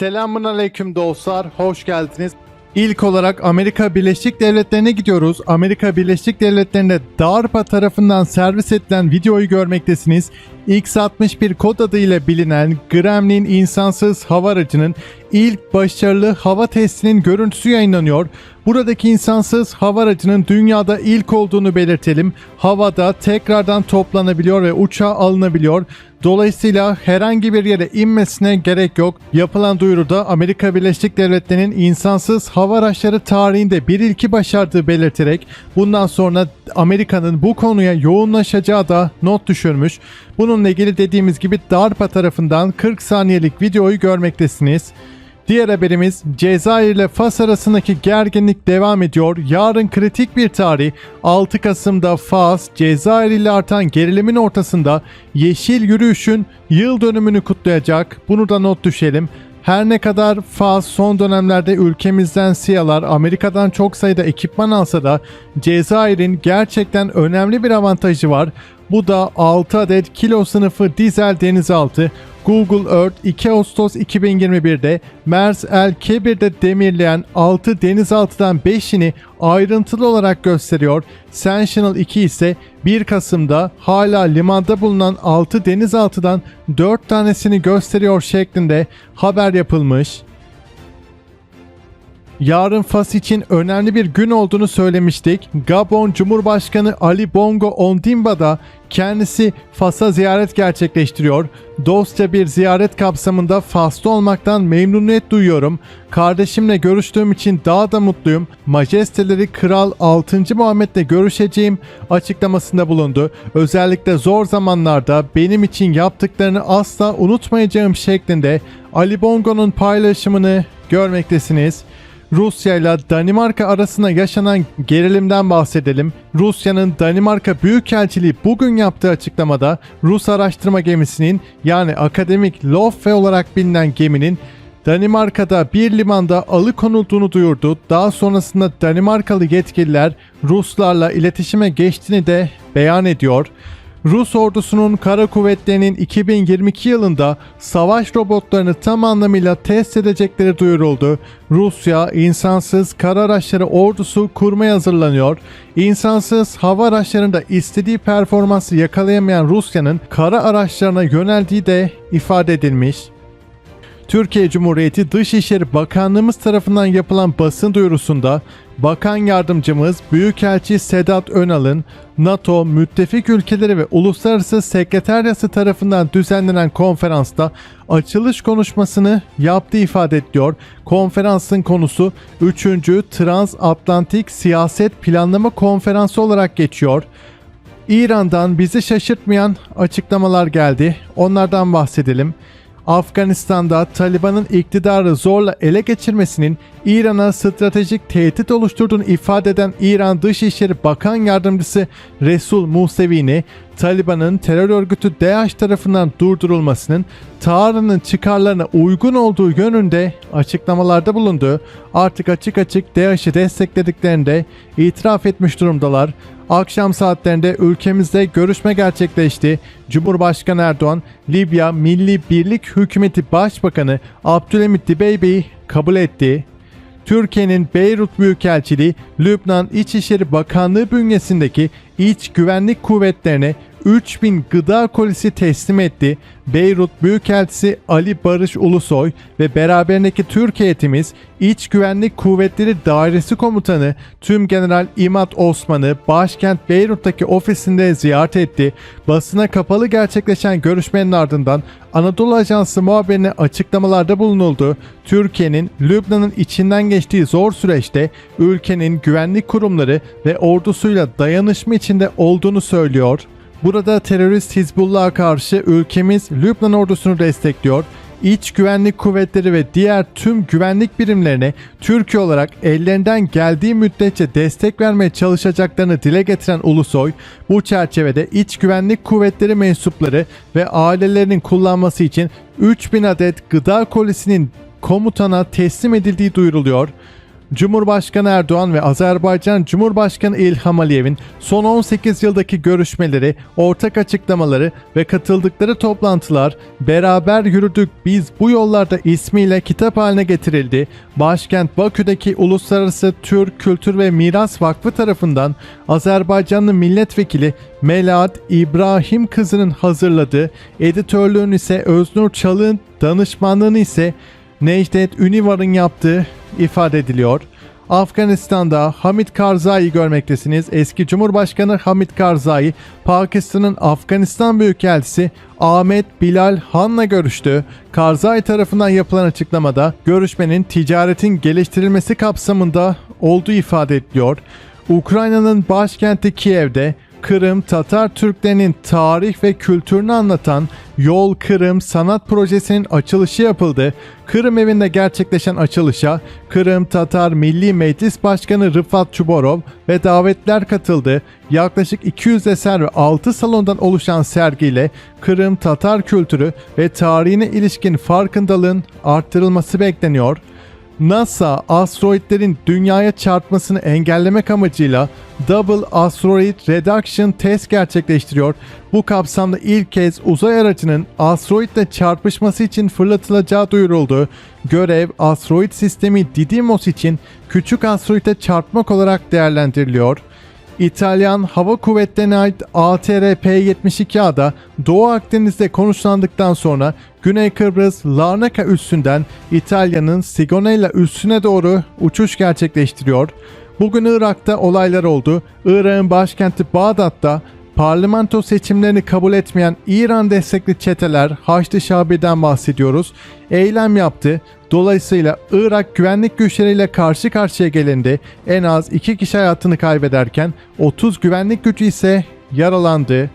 Selamun aleyküm dostlar, hoş geldiniz. İlk olarak Amerika Birleşik Devletleri'ne gidiyoruz. Amerika Birleşik Devletleri'nde DARPA tarafından servis edilen videoyu görmektesiniz. X-61 kod adıyla bilinen Gremlin insansız hava aracının ilk başarılı hava testinin görüntüsü yayınlanıyor. Buradaki insansız hava aracının dünyada ilk olduğunu belirtelim. Havada tekrardan toplanabiliyor ve uçağa alınabiliyor. Dolayısıyla herhangi bir yere inmesine gerek yok. Yapılan duyuruda Amerika Birleşik Devletleri'nin insansız hava araçları tarihinde bir ilki başardığı belirterek bundan sonra Amerika'nın bu konuya yoğunlaşacağı da not düşürmüş. Bununla ilgili dediğimiz gibi DARPA tarafından 40 saniyelik videoyu görmektesiniz. Diğer haberimiz Cezayir ile Fas arasındaki gerginlik devam ediyor. Yarın kritik bir tarih 6 Kasım'da Fas, Cezayir ile artan gerilimin ortasında Yeşil Yürüyüş'ün yıl dönümünü kutlayacak. Bunu da not düşelim. Her ne kadar Fas son dönemlerde ülkemizden siyalar Amerika'dan çok sayıda ekipman alsa da Cezayir'in gerçekten önemli bir avantajı var. Bu da 6 adet kilo sınıfı dizel denizaltı Google Earth 2 Ağustos 2021'de Mers El Kebir'de demirleyen 6 denizaltıdan 5'ini ayrıntılı olarak gösteriyor. Sentinel 2 ise 1 Kasım'da hala limanda bulunan 6 denizaltıdan 4 tanesini gösteriyor şeklinde haber yapılmış. Yarın Fas için önemli bir gün olduğunu söylemiştik. Gabon Cumhurbaşkanı Ali Bongo Ondimba da kendisi Fas'a ziyaret gerçekleştiriyor. Dostça bir ziyaret kapsamında Fas'ta olmaktan memnuniyet duyuyorum. Kardeşimle görüştüğüm için daha da mutluyum. Majesteleri Kral 6. Muhammed'le görüşeceğim açıklamasında bulundu. Özellikle zor zamanlarda benim için yaptıklarını asla unutmayacağım şeklinde Ali Bongo'nun paylaşımını görmektesiniz. Rusya ile Danimarka arasında yaşanan gerilimden bahsedelim. Rusya'nın Danimarka Büyükelçiliği bugün yaptığı açıklamada Rus araştırma gemisinin yani akademik Loffe olarak bilinen geminin Danimarka'da bir limanda alıkonulduğunu duyurdu. Daha sonrasında Danimarkalı yetkililer Ruslarla iletişime geçtiğini de beyan ediyor. Rus ordusunun kara kuvvetlerinin 2022 yılında savaş robotlarını tam anlamıyla test edecekleri duyuruldu. Rusya insansız kara araçları ordusu kurmaya hazırlanıyor. İnsansız hava araçlarında istediği performansı yakalayamayan Rusya'nın kara araçlarına yöneldiği de ifade edilmiş. Türkiye Cumhuriyeti Dışişleri Bakanlığımız tarafından yapılan basın duyurusunda Bakan Yardımcımız Büyükelçi Sedat Önal'ın NATO, müttefik ülkeleri ve Uluslararası Sekreteryası tarafından düzenlenen konferansta açılış konuşmasını yaptığı ifade ediliyor. Konferansın konusu 3. Transatlantik Siyaset Planlama Konferansı olarak geçiyor. İran'dan bizi şaşırtmayan açıklamalar geldi. Onlardan bahsedelim. Afganistan'da Taliban'ın iktidarı zorla ele geçirmesinin İran'a stratejik tehdit oluşturduğunu ifade eden İran Dışişleri Bakan Yardımcısı Resul Musevi'ni Taliban'ın terör örgütü DAEŞ tarafından durdurulmasının Tahran'ın çıkarlarına uygun olduğu yönünde açıklamalarda bulundu. Artık açık açık DAEŞ'i desteklediklerini de itiraf etmiş durumdalar. Akşam saatlerinde ülkemizde görüşme gerçekleşti. Cumhurbaşkanı Erdoğan, Libya Milli Birlik Hükümeti Başbakanı Abdülhamit Dibeybe'yi kabul etti. Türkiye'nin Beyrut Büyükelçiliği, Lübnan İçişleri Bakanlığı bünyesindeki iç güvenlik kuvvetlerine 3000 gıda kolisi teslim etti. Beyrut Büyükelçisi Ali Barış Ulusoy ve beraberindeki Türk heyetimiz İç Güvenlik Kuvvetleri Dairesi Komutanı Tüm General İmat Osman'ı başkent Beyrut'taki ofisinde ziyaret etti. Basına kapalı gerçekleşen görüşmenin ardından Anadolu Ajansı muhabirine açıklamalarda bulunuldu. Türkiye'nin Lübnan'ın içinden geçtiği zor süreçte ülkenin güvenlik kurumları ve ordusuyla dayanışma içinde olduğunu söylüyor. Burada terörist Hizbullah'a karşı ülkemiz Lübnan ordusunu destekliyor. İç güvenlik kuvvetleri ve diğer tüm güvenlik birimlerine Türkiye olarak ellerinden geldiği müddetçe destek vermeye çalışacaklarını dile getiren Ulusoy, bu çerçevede iç güvenlik kuvvetleri mensupları ve ailelerinin kullanması için 3000 adet gıda kolisinin komutana teslim edildiği duyuruluyor. Cumhurbaşkanı Erdoğan ve Azerbaycan Cumhurbaşkanı İlham Aliyev'in son 18 yıldaki görüşmeleri, ortak açıklamaları ve katıldıkları toplantılar Beraber Yürüdük Biz Bu Yollarda ismiyle kitap haline getirildi. Başkent Bakü'deki Uluslararası Türk Kültür ve Miras Vakfı tarafından Azerbaycanlı milletvekili Melahat İbrahim kızının hazırladığı, editörlüğünü ise Öznur Çalık'ın danışmanlığını ise Necdet Ünivar'ın yaptığı ifade ediliyor. Afganistan'da Hamid Karzai'yi görmektesiniz. Eski Cumhurbaşkanı Hamid Karzai, Pakistan'ın Afganistan Büyükelçisi Ahmet Bilal Han'la görüştü. Karzai tarafından yapılan açıklamada görüşmenin ticaretin geliştirilmesi kapsamında olduğu ifade ediliyor. Ukrayna'nın başkenti Kiev'de Kırım Tatar Türklerinin tarih ve kültürünü anlatan Yol Kırım sanat projesinin açılışı yapıldı. Kırım evinde gerçekleşen açılışa Kırım Tatar Milli Meclis Başkanı Rıfat Çuborov ve davetler katıldı. Yaklaşık 200 eser ve 6 salondan oluşan sergiyle Kırım Tatar kültürü ve tarihine ilişkin farkındalığın arttırılması bekleniyor. NASA asteroidlerin dünyaya çarpmasını engellemek amacıyla Double Asteroid Reduction Test gerçekleştiriyor. Bu kapsamda ilk kez uzay aracının asteroidle çarpışması için fırlatılacağı duyuruldu. Görev asteroid sistemi Didymos için küçük asteroide çarpmak olarak değerlendiriliyor. İtalyan Hava Kuvvetleri'ne ait ATR-P-72A'da Doğu Akdeniz'de konuşlandıktan sonra Güney Kıbrıs Larnaca üssünden İtalya'nın Sigonella üssüne doğru uçuş gerçekleştiriyor. Bugün Irak'ta olaylar oldu. Irak'ın başkenti Bağdat'ta parlamento seçimlerini kabul etmeyen İran destekli çeteler Haçlı Şabi'den bahsediyoruz. Eylem yaptı. Dolayısıyla Irak güvenlik güçleriyle karşı karşıya gelindi. En az 2 kişi hayatını kaybederken 30 güvenlik gücü ise yaralandı.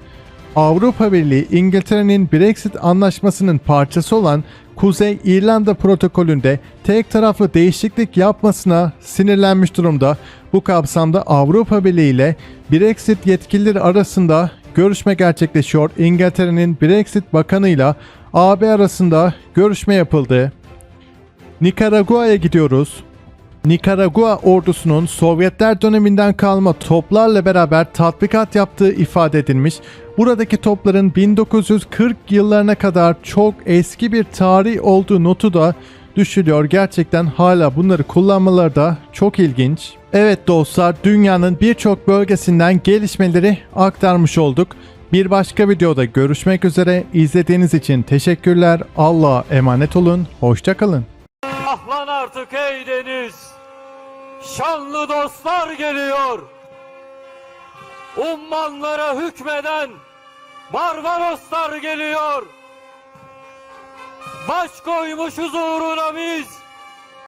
Avrupa Birliği İngiltere'nin Brexit anlaşmasının parçası olan Kuzey İrlanda protokolünde tek taraflı değişiklik yapmasına sinirlenmiş durumda. Bu kapsamda Avrupa Birliği ile Brexit yetkilileri arasında görüşme gerçekleşiyor. İngiltere'nin Brexit bakanıyla AB arasında görüşme yapıldı. Nikaragua'ya gidiyoruz. Nikaragua ordusunun Sovyetler döneminden kalma toplarla beraber tatbikat yaptığı ifade edilmiş. Buradaki topların 1940 yıllarına kadar çok eski bir tarih olduğu notu da düşülüyor. Gerçekten hala bunları kullanmaları da çok ilginç. Evet dostlar dünyanın birçok bölgesinden gelişmeleri aktarmış olduk. Bir başka videoda görüşmek üzere. İzlediğiniz için teşekkürler. Allah'a emanet olun. Hoşçakalın. Ahlan artık ey deniz. Şanlı dostlar geliyor. Ummanlara hükmeden Barbaroslar geliyor. Baş koymuşuz uğruna biz.